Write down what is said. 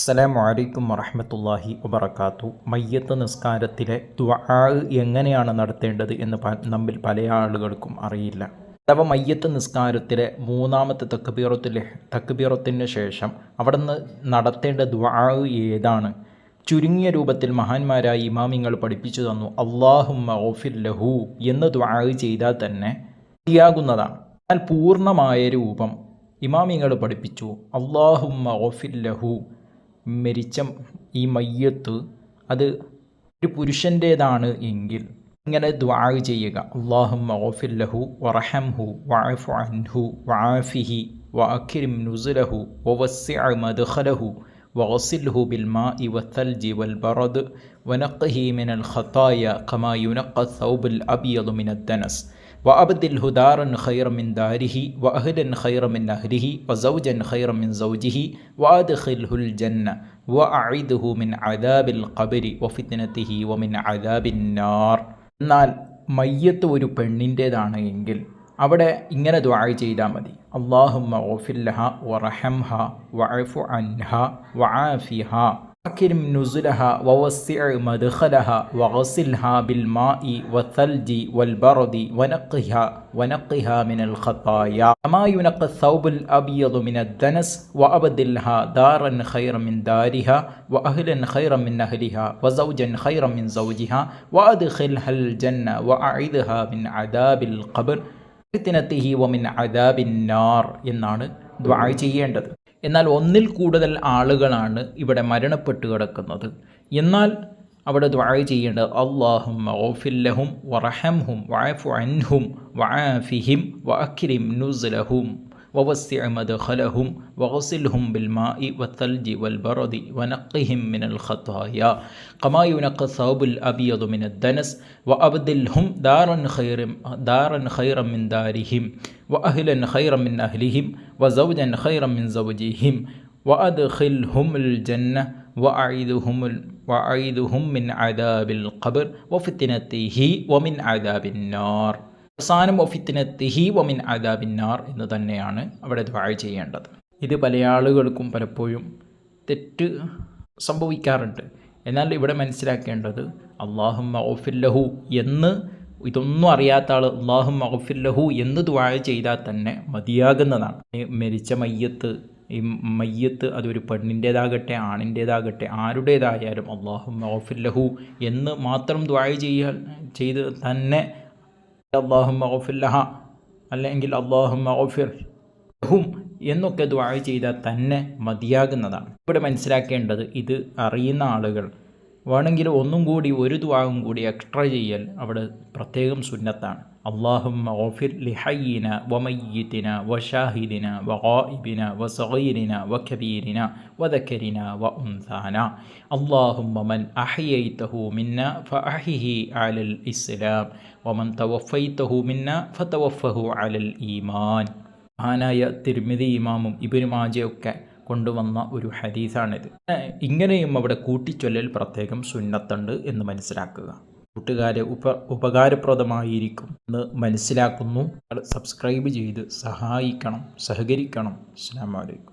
അസ്സലാമു അലൈക്കും വറഹമത്തല്ലാഹി വബർക്കാത്തു മയ്യത്ത് നിസ്കാരത്തിലെ ദുആ എങ്ങനെയാണ് നടത്തേണ്ടത് എന്ന് നമ്മിൽ പല ആളുകൾക്കും അറിയില്ല. അഥവാ മയ്യത്ത് നിസ്കാരത്തിലെ മൂന്നാമത്തെ തക്ബീറത്തിലെ തക്ബീറത്തിന് ശേഷം അവിടെ നിന്ന് നടത്തേണ്ട ദുആ ഏതാണ്? ചുരുങ്ങിയ രൂപത്തിൽ മഹാന്മാരായ ഇമാമിങ്ങൾ പഠിപ്പിച്ചു തന്നു അള്ളാഹുമ്മ ഓഫിർ ലഹു എന്ന് ദുആ ചെയ്താൽ തന്നെ മതിയാകുന്നതാണ്. എന്നാൽ പൂർണമായ രൂപം ഇമാമിങ്ങൾ പഠിപ്പിച്ചു അള്ളാഹുമ്മ ഓഫിർ ലഹു മരിച്ച ഈ മയ്യത്ത് അത് ഒരു പുരുഷൻ്റേതാണ് എങ്കിൽ ഇങ്ങനെ ദ്വാ ചെയ്യുക അള്ളാഹുമ്മ ഓഫില്ലഹു വറഹംഹു വഅഫു അൻഹു വആഫിഹി വഅക്രിം നുസുലഹു വവസ്സിഅ മദ്ഖലഹു وغسله بالماء والثلج والبرد ونقه من الخطايا كما ينقى الثوب الأبيض من الدنس വഅബ്ദിൽ അബ്ദിൽ ഹുദാറൻ ഖൈറമിൻ ദാരിഹി വ അഹ്ലൻ ഖൈറമിൻ അഹ്ലിഹി വസൗജൻ സൗജൻ ഖൈറമിൻ സൗജിഹി വാദ്ഖിൽഹുൽ ജന്ന വ മിൻ അദാബിൽ ഖബരി വഫിത്നതിഹി വമിൻ അദാബിൻ നാർ. എന്നാൽ മയ്യത്ത് ഒരു പെണ്ണിന്റേതാണ് എങ്കിൽ അവിടെ ഇങ്ങനെ ദുആ ചെയ്താൽ മതി. അള്ളാഹുമ്മ ഓഫില്ലഹ വറഹംഹ വഅഫു അൻഹ വആഫിഹ. أكرم نزلها ووسع مدخلها وغسلها بالماء والثلج والبرد ونقها ونقها من الخطايا كما ينقى الثوب الأبيض من الدنس وأبدلها دارا خيرا من دارها وأهلا خيرا من أهلها وزوجا خيرا من زوجها وأدخلها الجنة وأعذها من عذاب القبر ഫിത്തിനത്തിഹി വമിൻ അദാബിന്നാർ എന്നാണ് ദ്വാ ചെയ്യേണ്ടത് എന്നാൽ ഒന്നിൽ കൂടുതൽ ആളുകളാണ് ഇവിടെ മരണപ്പെട്ട് കിടക്കുന്നത്. എന്നാൽ അവിടെ ദ്വായ ചെയ്യേണ്ടത് അള്ളാഹും ഓഫില്ലഹും വറഹംഹും വഅഫു അൻഹും വആഫിഹിം വഅക്രിം നുസ്ലഹും. ووسع مدخلهم وغسلهم بالماء والثلج والبرد ونقهم من الخطايا. كما ينقى الثوب الأبيض من الدنس وأبدلهم دارا خير دارا خيرا من دارهم وأهلا خيرا من أهلهم وزوجا خيرا من زوجهم وأدخلهم الجنة وأعيذهم وأعيذهم من عذاب القبر وفتنته ومن عذاب النار. അവസാനം ഒഫിത്തിനെത്തിഹി വമിൻ അദാബിന്നാർ എന്ന് തന്നെയാണ് അവിടെ ദ്വാഴ ചെയ്യേണ്ടത്. ഇത് പല ആളുകൾക്കും പലപ്പോഴും തെറ്റ് സംഭവിക്കാറുണ്ട്. എന്നാൽ ഇവിടെ മനസ്സിലാക്കേണ്ടത് അള്ളാഹു ഓഫില്ലഹു എന്ന് ഇതൊന്നും അറിയാത്ത ആൾ അള്ളാഹു ഓഫില്ലഹു എന്ന് ദ്വാഴ ചെയ്താൽ തന്നെ മതിയാകുന്നതാണ്. മരിച്ച മയ്യത്ത് ഈ മയ്യത്ത് അതൊരു പെണ്ണിന്റേതാകട്ടെ ആണിന്റേതാകട്ടെ ആരുടേതായാലും അള്ളാഹു ഓഫില്ലഹു എന്ന് മാത്രം ദ്വാഴ ചെയ്യാൻ ചെയ്ത് തന്നെ അള്ളാഹു മഹഫില്ലഹ അല്ലെങ്കിൽ അള്ളാഹുമ്മ മഹഫിർ ഹും എന്നൊക്കെ ദ്വാ ചെയ്താൽ തന്നെ മതിയാകുന്നതാണ്. ഇവിടെ മനസ്സിലാക്കേണ്ടത് ഇത് അറിയുന്ന ആളുകൾ വേണമെങ്കിൽ ഒന്നും കൂടി ഒരു ദ്വാവും കൂടി എക്സ്ട്രാ ചെയ്യൽ അവിടെ പ്രത്യേകം സുന്നത്താണ്. അള്ളാഹും ഓഫിർ ലിഹയ്യിന വമയ്യത്തിന വഷാഹിദിന വഗായിബിന വസഗീരിന വഖബീരിന വദക്കരിന വ അള്ളാഹും മൻ അഹയ്യൈതഹു മിന്ന ഫഅഹിഹി അലൽ ഇസ്ലാം. വമൻ തവഫൈതഹു മിന്ന ഫതവഫഹു അലൽ ഈമാൻ. മഹാനായ തിരുമിതി ഇമാമും ഇബിന് മാജയൊക്കെ കൊണ്ടുവന്ന ഒരു ഹദീസാണിത്. ഇങ്ങനെയും അവിടെ കൂട്ടിച്ചൊല്ലൽ പ്രത്യേകം സുന്നത്തുണ്ട് എന്ന് മനസ്സിലാക്കുക. കൂട്ടുകാരെ ഉപ ഉപകാരപ്രദമായിരിക്കും എന്ന് മനസ്സിലാക്കുന്നു. സബ്സ്ക്രൈബ് ചെയ്ത് സഹായിക്കണം സഹകരിക്കണം. അസ്സാം വലൈക്കും